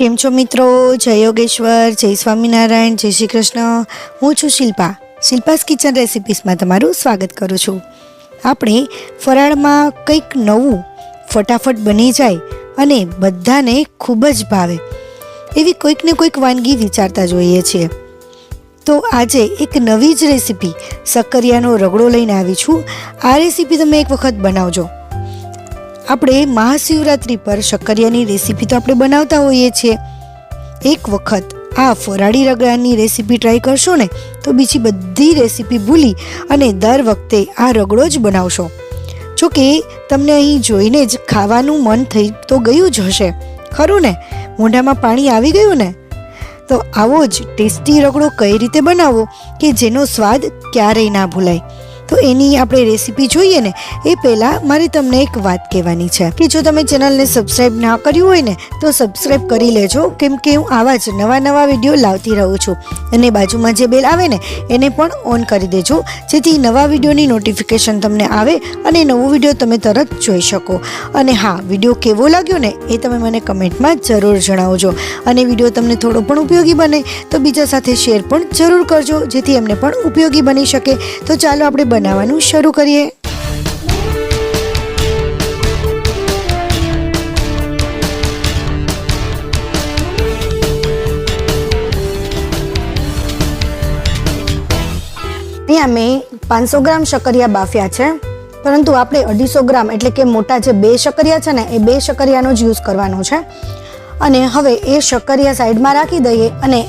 કેમ છો મિત્રો? જય યોગેશ્વર, જય સ્વામિનારાયણ, જય શ્રી કૃષ્ણ. હું છું શિલ્પા. શિલ્પાસ કિચન રેસિપીસમાં તમારું સ્વાગત કરું છું. આપણે ફરાળમાં કંઈક નવું ફટાફટ બની જાય અને બધાને ખૂબ જ ભાવે એવી કોઈક ને કોઈક વાનગી વિચારતા જોઈએ છીએ. તો આજે એક નવી જ રેસીપી, સક્કરિયાનો રગડો લઈને આવી છું. આ રેસીપી તમે એક વખત બનાવજો. આપણે મહાશિવરાત્રિ પર શક્કરિયાની રેસીપી તો આપણે બનાવતા હોઈએ છીએ. એક વખત આ ફરાળી રગડાની રેસીપી ટ્રાય કરશો ને, તો બીજી બધી રેસીપી ભૂલી અને દર વખતે આ રગડો જ બનાવશો. જો કે તમને અહીં જોઈને જ ખાવાનું મન થઈ તો ગયું જ હશે. ખરું ને? મોઢામાં પાણી આવી ગયું ને? તો આવો જ ટેસ્ટી રગડો કઈ રીતે બનાવવો કે જેનો સ્વાદ ક્યારેય ના ભૂલાય? તો એની આપણે રેસીપી જોઈએ ને, એ પહેલાં મારે તમને એક વાત કહેવાની છે કે જો તમે ચેનલને સબસ્ક્રાઈબ ના કર્યું હોય ને, તો સબસ્ક્રાઈબ કરી લેજો. કેમ કે હું આવા જ નવા નવા વીડિયો લાવતી રહું છું. અને બાજુમાં જે બેલ આવે ને, એને પણ ઓન કરી દેજો. જેથી નવા વિડીયોની નોટિફિકેશન તમને આવે અને નવો વીડિયો તમે તરત જોઈ શકો. અને હા, વીડિયો કેવો લાગ્યો ને, એ તમે મને કમેન્ટમાં જરૂર જણાવજો. અને વીડિયો તમને થોડો પણ ઉપયોગી બને, તો બીજા સાથે શેર પણ જરૂર કરજો, જેથી એમને પણ ઉપયોગી બની શકે. તો ચાલો આપણે બનાવવાનું શરૂ કરીએ. અહીંયા મેં પાંચસો ગ્રામ શક્કરિયા બાફ્યા છે, પરંતુ આપણે અઢીસો ગ્રામ એટલે કે મોટા જે બે શક્કરિયા છે ને, એ બે શક્કરિયાનો જ યુઝ કરવાનો છે. અને હવે એ શક્કરિયા સાઈડમાં રાખી દઈએ અને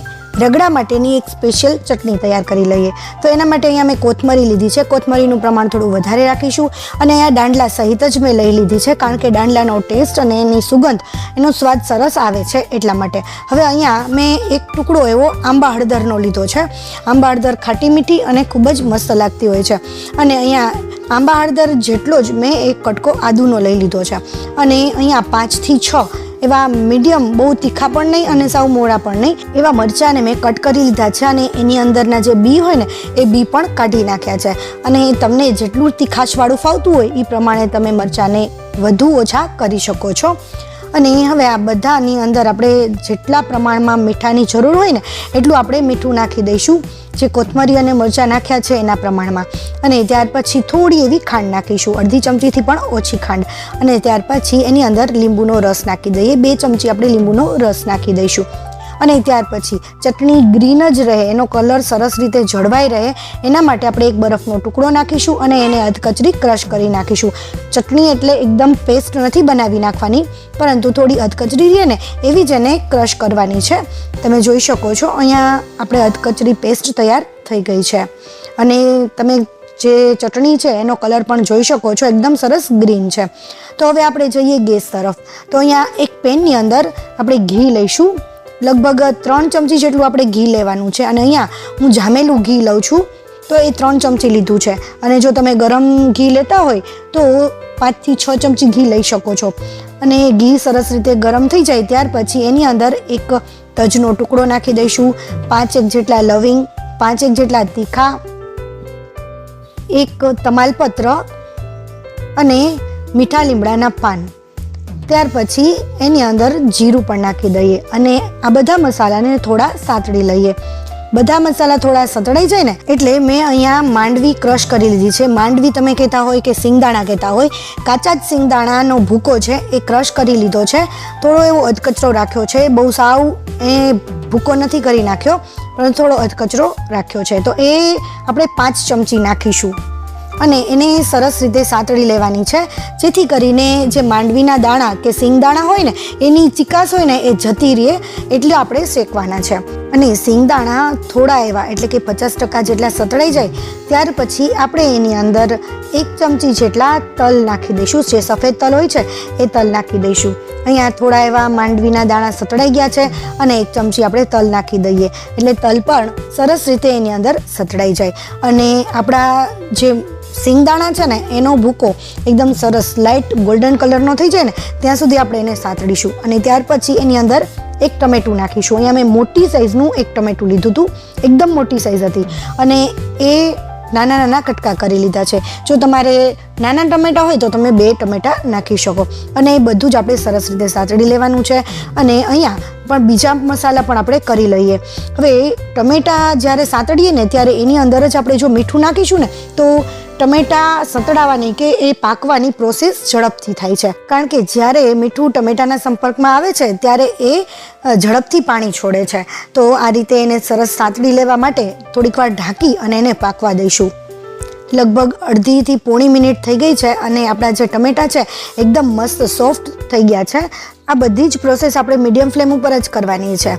રગડા માટેની એક સ્પેશિયલ ચટણી તૈયાર કરી લઈએ. તો એના માટે અહીંયા મેં કોથમરી લીધી છે. કોથમરીનું પ્રમાણ થોડું વધારે રાખીશું અને અહીંયા દાંડલા સહિત જ મેં લઈ લીધી છે કારણ કે દાંડલાનો ટેસ્ટ અને એની સુગંધ, એનો સ્વાદ સરસ આવે છે એટલા માટે. હવે અહીંયા મેં એક ટુકડો એવો આંબા હળદરનો લીધો છે. આંબા હળદર ખાટી મીઠી અને ખૂબ જ મસ્ત લાગતી હોય છે. અને અહીંયા આંબા હળદર જેટલો જ મેં એક કટકો આદુનો લઈ લીધો છે. અને અહીંયા પાંચથી છ એવા મીડિયમ, બહુ તીખા પણ નહીં અને સાવ મોડા પણ નહીં, એવા મરચાંને મેં કટ કરી લીધા છે અને એની અંદરના જે બી હોય ને, એ બી પણ કાઢી નાખ્યા છે. અને તમને જેટલું તીખાશવાળું ફાવતું હોય એ પ્રમાણે તમે મરચાંને વધુ ઓછા કરી શકો છો. અને હવે આ બધાની અંદર આપણે જેટલા પ્રમાણમાં મીઠાની જરૂર હોય ને, એટલું આપણે મીઠું નાખી દઈશું. જે કોથમરી અને મરચાં નાખ્યા છે એના પ્રમાણમાં. અને ત્યાર પછી થોડી એવી ખાંડ નાખીશું, અડધી ચમચીથી પણ ઓછી ખાંડ. અને ત્યાર પછી એની અંદર લીંબુનો રસ નાખી દઈએ, બે ચમચી આપણે લીંબુનો રસ નાખી દઈશું. અને ત્યાર પછી ચટણી ગ્રીન જ રહે, એનો કલર સરસ રીતે જળવાઈ રહે. એના માટે આપણે એક બરફનો ટુકડો નાખીશું અને એને અધકચરી ક્રશ કરી નાખીશું. ચટણી એટલે એકદમ પેસ્ટ નથી બનાવી નાખવાની, પરંતુ થોડી અધકચરી રહે ને એવી જ એને ક્રશ કરવાની છે. તમે જોઈ શકો છો, અહીંયા આપણે અધકચરી પેસ્ટ તૈયાર થઈ ગઈ છે. અને તમે જે ચટણી છે, એનો કલર પણ જોઈ શકો છો, એકદમ સરસ ગ્રીન છે. તો હવે આપણે જઈએ ગેસ તરફ. તો અહીંયા એક પેનની અંદર આપણે ઘી લઈશું. લગભગ ત્રણ ચમચી જેટલું આપણે ઘી લેવાનું છે. અને અહીંયા હું જામેલું ઘી લઉં છું. તો એ ત્રણ ચમચી લીધું છે. અને જો તમે ગરમ ઘી લેતા હોય, તો પાંચથી છ ચમચી ઘી લઈ શકો છો. અને એ ઘી સરસ રીતે ગરમ થઈ જાય ત્યાર પછી એની અંદર એક તજનો ટુકડો નાખી દઈશું. પાંચ એક જેટલા લવિંગ પાંચેક જેટલા તીખા, એક તમાલપત્ર અને મીઠા લીમડાના પાન. ત્યાર પછી એની અંદર જીરું પણ નાખી દઈએ અને આ બધા મસાલાને થોડા સાતળી લઈએ. બધા મસાલા થોડા સતળાઈ જાય ને એટલે મેં અહીંયા માંડવી ક્રશ કરી લીધી છે. માંડવી તમે કહેતા હોય કે સિંગદાણા કહેતા હોય. કાચા જ સિંગદાણાનો ભૂકો છે એ ક્રશ કરી લીધો છે. થોડો એવો અધકચરો રાખ્યો છે. બહુ સાવ એ ભૂકો નથી કરી નાખ્યો, પણ થોડો અધકચરો રાખ્યો છે. તો એ આપણે પાંચ ચમચી નાખીશું. અને એને સરસ રીતે સાતળી લેવાની છે. જેથી કરીને જે માંડવીના દાણા કે સિંગદાણા હોય ને, એની ચિકાસ હોય ને, એ જતી રહે એટલે આપણે શેકવાના છે. અને સિંગદાણા થોડા એવા, એટલે કે પચાસ ટકા જેટલા સતળાઈ જાય, ત્યાર પછી આપણે એની અંદર એક ચમચી જેટલા તલ નાખી દઈશું. જે સફેદ તલ હોય છે, એ તલ નાખી દઈશું. અહીંયા થોડા એવા માંડવીના દાણા સતળાઈ ગયા છે અને એક ચમચી આપણે તલ નાખી દઈએ. એટલે તલ પણ સરસ રીતે એની અંદર સતળાઈ જાય. અને આપણા જે સિંગદાણા છે ને, એનો ભૂકો એકદમ સરસ લાઇટ ગોલ્ડન કલરનો થઈ જાય ને, ત્યાં સુધી આપણે એને સાતડીશું. અને ત્યાર પછી એની અંદર એક ટમેટું નાખીશું. અહીંયા મેં મોટી સાઇઝનું એક ટમેટું લીધું હતું. એકદમ મોટી સાઇઝ હતી. અને એ નાના નાના કટકા કરી લીધા છે. જો તમારે નાના ટમેટા હોય તો તમે બે ટમેટા નાખી શકો. અને એ બધું જ આપણે સરસ રીતે સાચડી લેવાનું છે. અને અહીંયા પણ બીજા મસાલા પણ આપણે કરી લઈએ. હવે ટમેટા જ્યારે સાતડીએ ને ત્યારે એની અંદર જ આપણે જો મીઠું નાખીશું ને, તો ટમેટા સતડાવવાની કે એ પાકવાની પ્રોસેસ ઝડપથી થાય છે. કારણ કે જ્યારે મીઠું ટમેટાના સંપર્કમાં આવે છે, ત્યારે એ ઝડપથી પાણી છોડે છે. તો આ રીતે એને સરસ સાતડી લેવા માટે થોડીક વાર ઢાંકી અને એને પાકવા દઈશું. લગભગ અડધીથી પોણી મિનિટ થઈ ગઈ છે અને આપણા જે ટમેટા છે, એકદમ મસ્ત સોફ્ટ થઈ ગયા છે. આ બધી જ પ્રોસેસ આપણે મીડિયમ ફ્લેમ ઉપર જ કરવાની છે.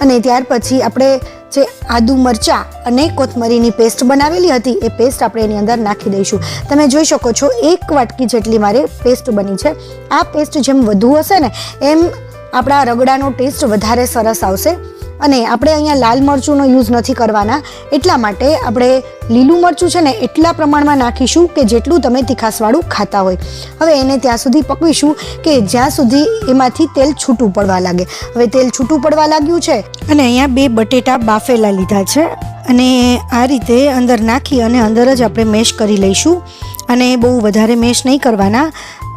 અને ત્યાર પછી આપણે જે આદુ મરચાં અને કોથમરીની પેસ્ટ બનાવેલી હતી, એ પેસ્ટ આપણે એની અંદર નાખી દઈશું. તમે જોઈ શકો છો, એક વાટકી જેટલી મારે પેસ્ટ બની છે. આ પેસ્ટ જેમ વધુ હશે ને, એમ આપણા રગડાનો ટેસ્ટ વધારે સરસ આવશે. અને આપણે અહીંયા લાલ મરચુંનો યુઝ નથી કરવાના. એટલા માટે આપણે લીલું મરચું છે ને એટલા પ્રમાણમાં નાખીશું કે જેટલું તમે તીખાસવાળું ખાતા હોય. હવે એને ત્યાં સુધી પકવીશું કે જ્યાં સુધી એમાંથી તેલ છૂટું પડવા લાગે. હવે તેલ છૂટું પડવા લાગ્યું છે અને અહીંયા બે બટેટા બાફેલા લીધા છે અને આ રીતે અંદર નાખી અને અંદર જ આપણે મેશ કરી લઈશું. અને બહુ વધારે મેશ નહીં કરવાના.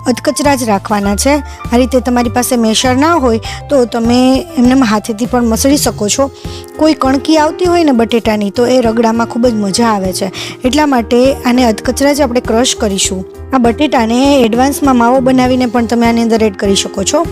અધકચરા જ રાખવાના છે. આ રીતે તમારી પાસે મેશર ના હોય તો તમે એમને હાથેથી પણ મસળી શકો છો. કોઈ કણકી આવતી હોય ને બટેટાની તો એ રગડામાં ખૂબ જ મજા આવે છે. એટલા માટે આને અધકચરા જ આપણે ક્રશ કરીશું. આ બટેટાને એડવાન્સમાં માવો બનાવીને પણ તમે આની અંદર એડ કરી શકો છો.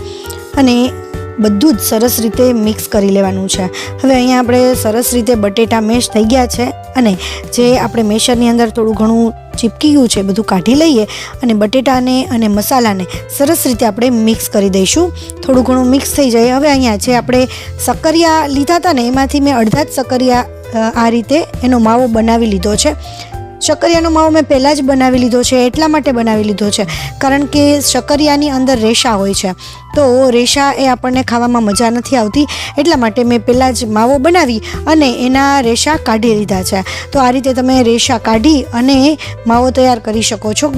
અને બધું જ સરસ રીતે મિક્સ કરી લેવાનું છે. હવે અહીંયા આપણે સરસ રીતે બટેટા મેશ થઈ ગયા છે. અને જે આપણે મેશરની અંદર થોડું ઘણું ચીપકી ગયું છે, બધું કાઢી લઈએ અને બટેટાને અને મસાલાને સરસ રીતે આપણે મિક્સ કરી દઈશું. થોડું ઘણું મિક્સ થઈ જાય. હવે અહીંયા જે આપણે સક્કરિયા લીધા હતા ને, એમાંથી મેં અડધા જ સક્કરિયા આ રીતે એનો માવો બનાવી લીધો છે. શક્કરિયાનો માવો મેં પહેલાં જ બનાવી લીધો છે, એટલા માટે બનાવી લીધો છે, કારણ કે શક્કરિયાની અંદર રેશા હોય છે. તો રેશા એ આપણને ખાવામાં મજા નથી આવતી. એટલા માટે મેં પહેલાં જ માવો બનાવી અને એના રેશા કાઢી લીધા છે. તો આ રીતે તમે રેશા કાઢી અને માવો તૈયાર કરી શકો છો.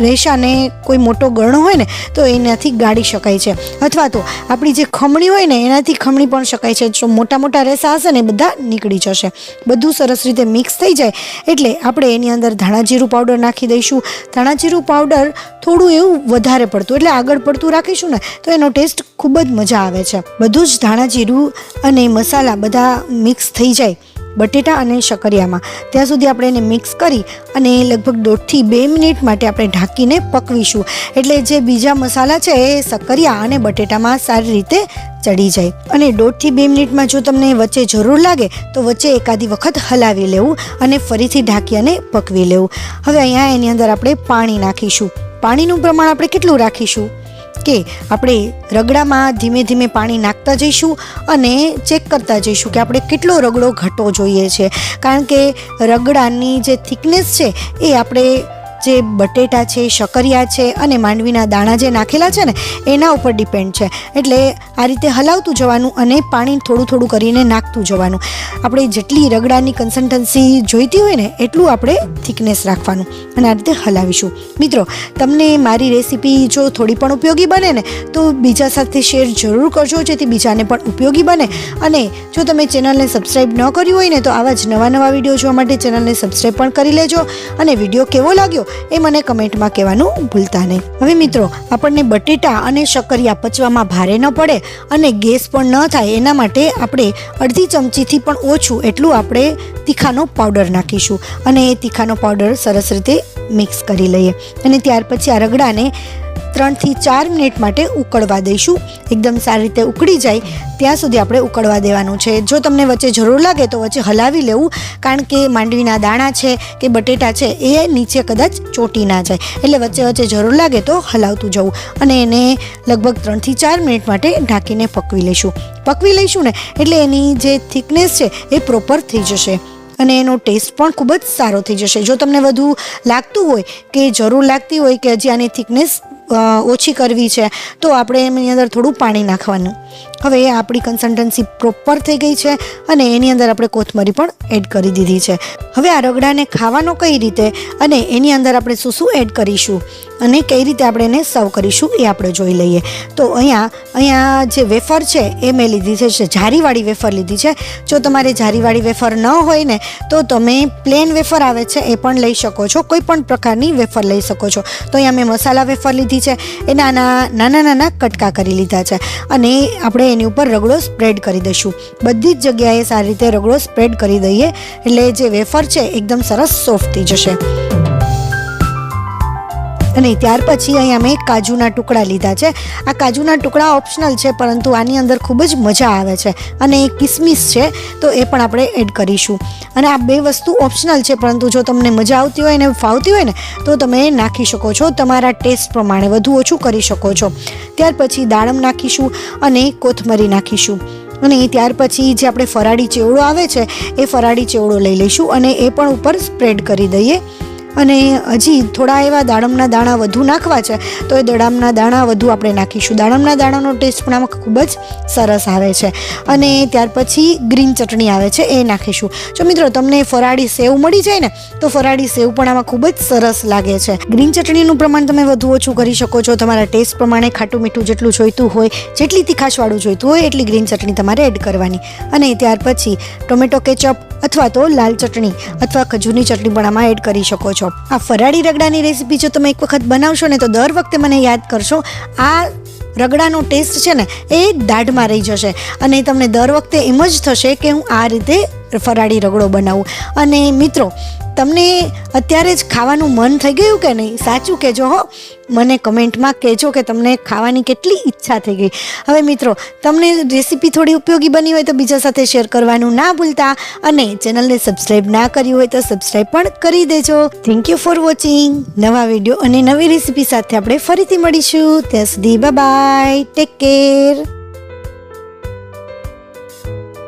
રેશાને કોઈ મોટો ગળણો હોય ને, તો એનાથી ગાળી શકાય છે. અથવા તો આપણી જે ખમણી હોય ને, એનાથી ખમણી પણ શકાય છે. જો મોટા મોટા રેસા હશે ને બધા નીકળી જશે. બધું સરસ રીતે મિક્સ થઈ જાય, એટલે આપણે એની અંદર ધાણાજીરું પાવડર નાખી દઈશું. ધાણાજીરું પાવડર થોડું એવું વધારે પડતું, એટલે આગળ પડતું રાખીશું ને, તો એનો ટેસ્ટ ખૂબ જ મજા આવે છે. બધું જ ધાણાજીરું અને મસાલા બધા મિક્સ થઈ જાય. બટેટા અને શકરિયામાં ત્યાં સુધી આપણે એને મિક્સ કરી અને લગભગ દોઢથી બે મિનિટ માટે આપણે ઢાંકીને પકવીશું. એટલે જે બીજા મસાલા છે એ શકરિયા અને બટેટામાં સારી રીતે ચડી જાય. અને દોઢથી બે મિનિટમાં જો તમને વચ્ચે જરૂર લાગે, તો વચ્ચે એકાદી વખત હલાવી લેવું અને ફરીથી ઢાંકી અને પકવી લેવું. હવે અહીંયા એની અંદર આપણે પાણી નાખીશું. પાણીનું પ્રમાણ આપણે કેટલું રાખીશું? કે આપણે રગડામાં ધીમે ધીમે પાણી નાખતા જઈશું અને ચેક કરતા જઈશું કે આપણે કેટલો રગડો ઘટો જોઈએ છે. કારણ કે રગડાની જે થિકનેસ છે એ આપણે જે બટેટા છે શકરિયા છે અને માંડવીના દાણા જે નાખેલા છે ને, એના ઉપર ડિપેન્ડ છે. એટલે આ રીતે હલાવતું જવાનું અને પાણી થોડું થોડું કરીને નાખતું જવાનું. આપણે જેટલી રગડાની કન્સિસ્ટન્સી જોઈતી હોય ને, એટલું આપણે થિકનેસ રાખવાનું અને આ રીતે હલાવીશું. મિત્રો, તમને મારી રેસીપી જો થોડી પણ ઉપયોગી બને ને, તો બીજા સાથે શેર જરૂર કરજો, જેથી બીજાને પણ ઉપયોગી બને. અને જો તમે ચેનલને સબસ્ક્રાઈબ ન કર્યું હોય ને, તો આવા જ નવા નવા વીડિયો જોવા માટે ચેનલને સબસ્ક્રાઈબ પણ કરી લેજો. અને વીડિયો કેવો લાગ્યો? એ મને કમેન્ટમાં કહેવાનું ભૂલતા નહીં. હવે મિત્રો, આપણને બટેટા અને શક્કરિયા પચવામાં ભારે ન પડે અને ગેસ પણ ન થાય એના માટે આપણે અડધી ચમચીથી પણ ઓછું એટલું આપણે તીખાનો પાવડર નાખીશું. અને એ તીખાનો પાવડર સરસ રીતે મિક્સ કરી લઈએ. અને ત્યાર પછી આ રગડાને ત્રણથી ચાર મિનિટ માટે ઉકળવા દઈશું. એકદમ સારી રીતે ઉકળી જાય, ત્યાં સુધી આપણે ઉકળવા દેવાનું છે. જો તમને વચ્ચે જરૂર લાગે તો વચ્ચે હલાવી લેવું, કારણ કે માંડવીના દાણા છે કે બટેટા છે, એ નીચે કદાચ ચોટી ના જાય. એટલે વચ્ચે વચ્ચે જરૂર લાગે તો હલાવતું જવું અને એને લગભગ ત્રણથી ચાર મિનિટ માટે ઢાંકીને પકવી લઈશું. પકવી લઈશું ને, એટલે એની જે થિકનેસ છે, એ પ્રોપર થઈ જશે. અને એનો ટેસ્ટ પણ ખૂબ જ સારો થઈ જશે. જો તમને વધુ લાગતું હોય કે જરૂર લાગતી હોય કે હજી આની થિકનેસ ઓછી કરવી છે, તો આપણે એની અંદર થોડું પાણી નાખવાનું. હવે આપણી કન્સલ્ટન્સી પ્રોપર થઈ ગઈ છે અને એની અંદર આપણે કોથમરી પણ એડ કરી દીધી છે. હવે આ રગડાને ખાવાનો કઈ રીતે અને એની અંદર આપણે શું શું એડ કરીશું અને કઈ રીતે આપણે એને સર્વ કરીશું એ આપણે જોઈ લઈએ. તો અહીંયા અહીંયા જે વેફર છે એ મેં લીધી છે ઝારીવાળી વેફર લીધી છે. જો તમારે જારીવાળી વેફર ન હોય ને, તો તમે પ્લેન વેફર આવે છે એ પણ લઈ શકો છો, કોઈ પણ પ્રકારની વેફર લઈ શકો છો. તો અહીંયા મેં મસાલા વેફર લીધી છે. એ નાના નાના નાના કટકા કરી લીધા છે. અને આપણે એની ઉપર રગડો સ્પ્રેડ કરી દઈશું. બધી જ જગ્યાએ સારી રીતે રગડો સ્પ્રેડ કરી દઈએ. એટલે જે વેફર છે, એકદમ સરસ સોફ્ટ થઈ જશે. અને ત્યાર પછી અહીંયા અમે કાજુના ટુકડા લીધા છે. આ કાજુના ટુકડા ઓપ્શનલ છે, પરંતુ આની અંદર ખૂબ જ મજા આવે છે અને કિસમિસ છે, તો એ પણ આપણે એડ કરીશું. અને આ બે વસ્તુ ઓપ્શનલ છે, પરંતુ જો તમને મજા આવતી હોય ને ફાવતી હોય ને, તો તમે નાખી શકો છો. તમારા ટેસ્ટ પ્રમાણે વધુ ઓછું કરી શકો છો. ત્યાર પછી દાડમ નાખીશું અને કોથમરી નાખીશું. અને ત્યાર પછી જે આપણે ફરાળી ચેવડો આવે છે, એ ફરાળી ચેવડો લઈ લઈશું અને એ પણ ઉપર સ્પ્રેડ કરી દઈએ. અને હજી થોડા એવા દાડમના દાણા વધુ નાખવા છે, તો એ દાડમના દાણા વધુ આપણે નાખીશું. દાડમના દાણાનો ટેસ્ટ પણ આમાં ખૂબ જ સરસ આવે છે. અને ત્યાર પછી ગ્રીન ચટણી આવે છે, એ નાખીશું. જો મિત્રો તમને ફરાળી સેવ મળી જાય ને, તો ફરાળી સેવ પણ આમાં ખૂબ જ સરસ લાગે છે. ગ્રીન ચટણીનું પ્રમાણ તમે વધુ ઓછું કરી શકો છો. તમારા ટેસ્ટ પ્રમાણે ખાટું મીઠું જેટલું જોઈતું હોય, જેટલી તીખાશવાળું જોઈતું હોય, એટલી ગ્રીન ચટણી તમારે એડ કરવાની. અને ત્યાર પછી ટોમેટો કેચઅપ અથવા તો લાલ ચટણી અથવા ખજૂરની ચટણી પણ આમાં એડ કરી શકો છો. આ ફરાળી રગડાની રેસીપી જો તમે એક વખત બનાવશો ને તો દર વખતે મને યાદ કરશો, આ રગડાનો ટેસ્ટ છે ને એ દાઢમાં રહી જશે. અને તમને દર વખતે એમ જ થશે કે હું આ રીતે ફરાળી રગડો બનાવું. અને મિત્રો, તમને અત્યારે જ ખાવાનું મન થઈ ગયું કે નહીં? સાચું કહેજો, હો. મને કમેન્ટમાં કહેજો કે તમને ખાવાની કેટલી ઈચ્છા થઈ ગઈ. હવે મિત્રો, તમને રેસીપી થોડી ઉપયોગી બની હોય તો બીજા સાથે શેર કરવાનું ના ભૂલતા અને ચેનલને સબસ્ક્રાઈબ ના કરી હોય તો સબસ્ક્રાઈબ પણ કરી દેજો. થેન્ક યુ ફોર વોચિંગ નવા વીડિયો અને નવી રેસીપી સાથે આપણે ફરીથી મળીશું. ત્યાં સુધી બાય ટેક કેર